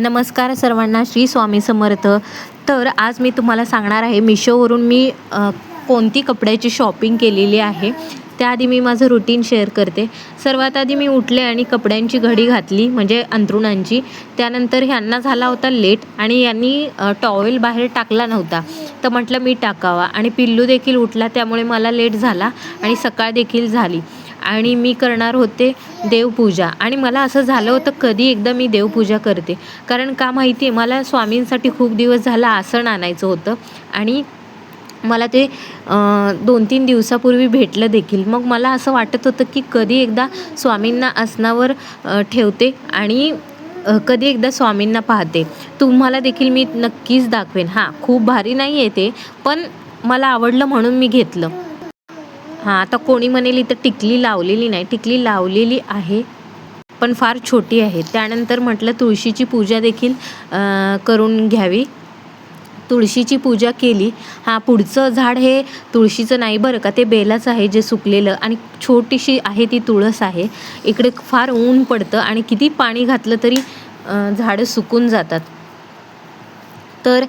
नमस्कार सर्वांना श्री स्वामी समर्थ. तर आज मी तुम्हाला सांगणार आहे मिशोवरून मी कोणती कपड्याची शॉपिंग केलेली आहे. त्याआधी मी माझं रुटीन शेअर करते. सर्वात आधी मी उठले आणि कपड्यांची घडी घातली म्हणजे अंथरुणांची. त्यानंतर ह्यांना झाला होता लेट आणि यांनी टॉवेल बाहेर टाकला नव्हता. तर म्हटलं मी टाकावा. आणि पिल्लू देखील उठला त्यामुळे मला लेट झाला आणि सकाळ देखील झाली. आणि मी करणार होते देवपूजा. आणि मला असं झालं होतं कधी एकदा मी देवपूजा करते. कारण का माहिती आहे मला स्वामींसाठी खूप दिवस झाला आसन आणायचं होतं. आणि मला ते दोन तीन दिवसापूर्वी भेटलं देखील. मग मला असं वाटत होतं की कधी एकदा स्वामींना आसनावर ठेवते आणि कधी एकदा स्वामींना पाहते. तुम्हाला देखील मी नक्कीच दाखवेन. हां खूप भारी नाही आहे ते पण मला आवडलं म्हणून मी घेतलं. हां आता कोणी म्हणेल इथं टिकली लावलेली नाही. टिकली लावलेली आहे पण फार छोटी आहे. त्यानंतर म्हटलं तुळशीची पूजा देखील करून घ्यावी. तुळशीची पूजा केली. हां पुढचं झाड हे तुळशीचं नाही बरं का ते बेलाचं आहे जे सुकलेलं आणि छोटीशी आहे ती तुळस आहे. इकडे फार ऊन पडतं आणि किती पाणी घातलं तरी झाडं सुकून जातात. तर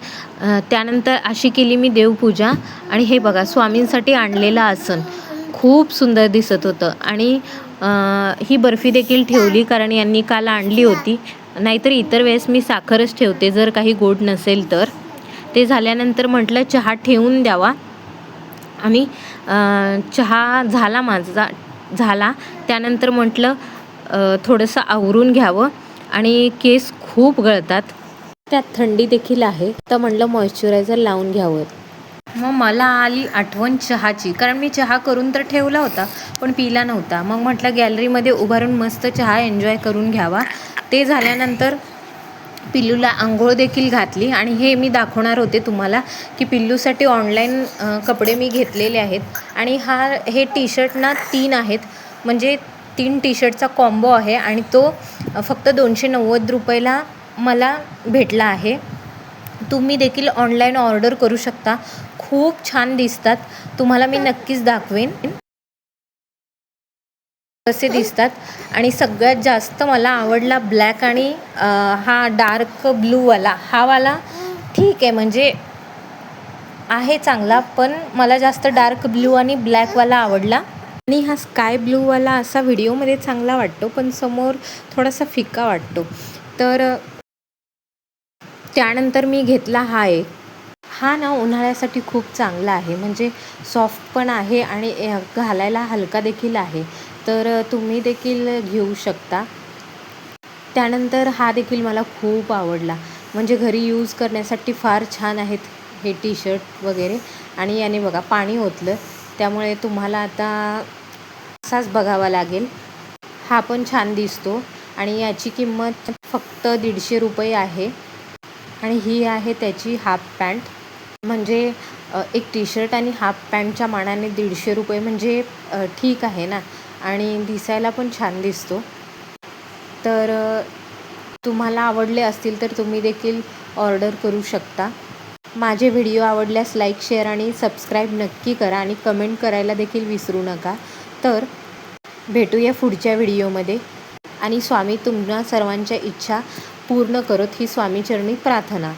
त्यानंतर अशी केली मी देवपूजा. आणि हे बघा स्वामींसाठी आणलेलं आसन. खूप सुंदर दिसत होतं. आणि ही बर्फी देखील ठेवली कारण यांनी काल आणली होती. नाहीतर इतर वेळेस मी साखरच ठेवते जर काही गोड नसेल तर. ते झाल्यानंतर म्हटलं चहा ठेवून द्यावा. आणि चहा झाला माझा झाला. त्यानंतर म्हटलं थोडंसं आवरून घ्यावं. आणि केस खूप गळतात. त्यात थंडी देखील आहे. तर म्हटलं मॉइश्चरायझर लावून घ्यावं. मग मला आली आठवण चहाची. कारण मी चहा करून तर ठेवला होता पण पिला नव्हता. मग म्हटलं गॅलरीमध्ये उभारून मस्त चहा एन्जॉय करून घ्यावा. ते झाल्यानंतर पिल्लूला आंघोळ देखील घातली आणि हे मी दाखवणार होते तुम्हाला की पिल्लूसाठी ऑनलाईन कपडे मी घेतलेले आहेत. आणि हा हे टी शर्ट ना तीन आहेत. म्हणजे तीन टी शर्टचा कॉम्बो आहे आणि तो फक्त दोनशे नव्वद रुपयाला मला भेटला आहे. तुम्ही देखील ऑनलाईन ऑर्डर करू शकता. खूप छान दिसतात. तुम्हाला मी नक्कीच दाखवेन. कसे दिसतात. आणि सगळ्यात जास्त मला आवडला ब्लॅक आणि हा डार्क ब्लूवाला हा वाला ठीक आहे म्हणजे आहे चांगला पण मला जास्त डार्क ब्लू आणि ब्लॅकवाला आवडला. आणि हा स्काय ब्लूवाला असा व्हिडिओमध्ये चांगला वाटतो पण समोर थोडासा फिका वाटतो. तर त्यानंतर मी घेतला हा एक. हा ना उन्हाळ्यासाठी खूप चांगला आहे. म्हणजे सॉफ्ट पण आहे आणि घालायला हलका देखील आहे. तर तुम्ही देखील घेऊ शकता. त्यानंतर हा देखील मला खूप आवडला. म्हणजे घरी यूज करण्यासाठी फार छान आहेत हे टी शर्ट वगैरे. आणि याने बघा पाणी ओतलं. त्यामुळे तुम्हाला आता असाच बघावा लागेल. हा पण छान दिसतो. आणि याची किंमत फक्त दीडशे रुपये आहे. आणि ही आहे त्याची हाफ पॅन्ट म्हणजे एक टी शर्ट आणि हाफ पॅन्टच्या मानाने दीडशे रुपये म्हणजे ठीक आहे ना? आणि दिसायला पण छान दिसतो. तर तुम्हाला आवडले असतील तर तुम्ही देखील ऑर्डर करू शकता. माझे व्हिडिओ आवडल्यास लाईक शेअर आणि सबस्क्राईब नक्की करा आणि कमेंट करायला देखील विसरू नका. तर भेटूया पुढच्या व्हिडिओमध्ये आणि स्वामी तुम्हा सर्वांच्या इच्छा पूर्ण करत ही स्वामीचरणी प्रार्थना.